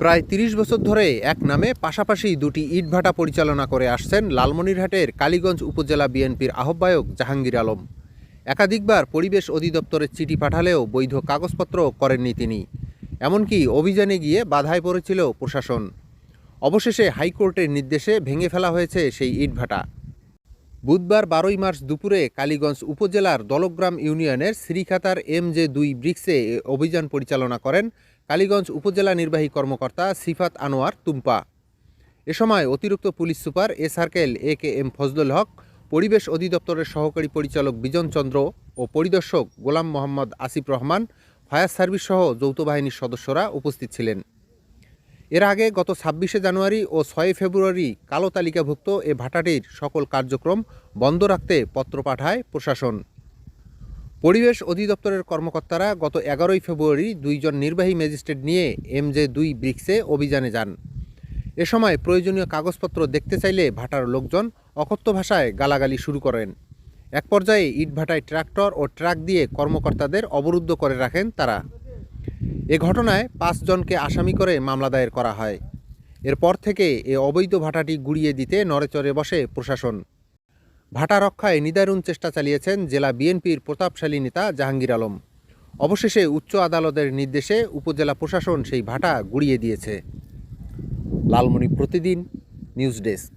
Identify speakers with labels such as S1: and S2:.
S1: প্রায় তিরিশ বছর ধরে এক নামে পাশাপাশি দুটি ইটভাটা পরিচালনা করে আসছেন লালমনিরহাটের কালীগঞ্জ উপজেলা বিএনপির আহ্বায়ক জাহাঙ্গীর আলম। একাধিকবার পরিবেশ অধিদপ্তরের চিঠি পাঠালেও বৈধ কাগজপত্র করেননি তিনি। এমনকি অভিযানে গিয়ে বাধায় পড়েছিল প্রশাসন। অবশেষে হাইকোর্টের নির্দেশে ভেঙে ফেলা হয়েছে সেই ইটভাটা বুধবার বারোই মার্চ দুপুরে কালীগঞ্জ উপজেলার দলগ্রাম ইউনিয়নের শ্রীখাতার এম জে দুই ব্রিক্সে অভিযান পরিচালনা করেন কালীগঞ্জ উপজেলা নির্বাহী কর্মকর্তা সিফাত আনোয়ার তুম্পা। এ সময় অতিরিক্ত police super A circle A K M Fazlul Haque, পরিবেশ অধিদপ্তরের সহকারী পরিচালক বিজন চন্দ্র ও পরিদর্শক গোলাম মোহাম্মদ আসিফ রহমান, ফায়ার সার্ভিস সহ যৌথ বাহিনীর সদস্যরা উপস্থিত ছিলেন। এর আগে গত ছাব্বিশে জানুয়ারি ও ছয় ফেব্রুয়ারি কালো তালিকাভুক্ত এ ভাটাটির সকল কার্যক্রম বন্ধ রাখতে পত্র পাঠায় প্রশাসন। পরিবেশ অধিদপ্তরের কর্মকর্তারা গত এগারোই ফেব্রুয়ারি দুইজন নির্বাহী ম্যাজিস্ট্রেট নিয়ে এমজে দুই ব্রিক্সে অভিযানে যান। এ সময় প্রয়োজনীয় কাগজপত্র দেখতে চাইলে ভাটার লোকজন অকথ্য ভাষায় গালাগালি শুরু করেন। এক পর্যায়ে ইটভাটায় ট্রাক্টর ও ট্রাক দিয়ে কর্মকর্তাদের অবরুদ্ধ করে রাখেন তারা। এ ঘটনায় পাঁচজনকে আসামি করে মামলা দায়ের করা হয়। এরপর থেকে এ অবৈধ ভাটাটি গুড়িয়ে দিতে নড়েচড়ে বসে প্রশাসন। ভাটা রক্ষায় নিদারুণ চেষ্টা চালিয়েছেন জেলা বিএনপির প্রতাপশালী নেতা জাহাঙ্গীর আলম। অবশেষে উচ্চ আদালতের নির্দেশে উপজেলা প্রশাসন সেই ভাটা গুড়িয়ে দিয়েছে। লালমণি প্রতিদিন, নিউজ ডেস্ক।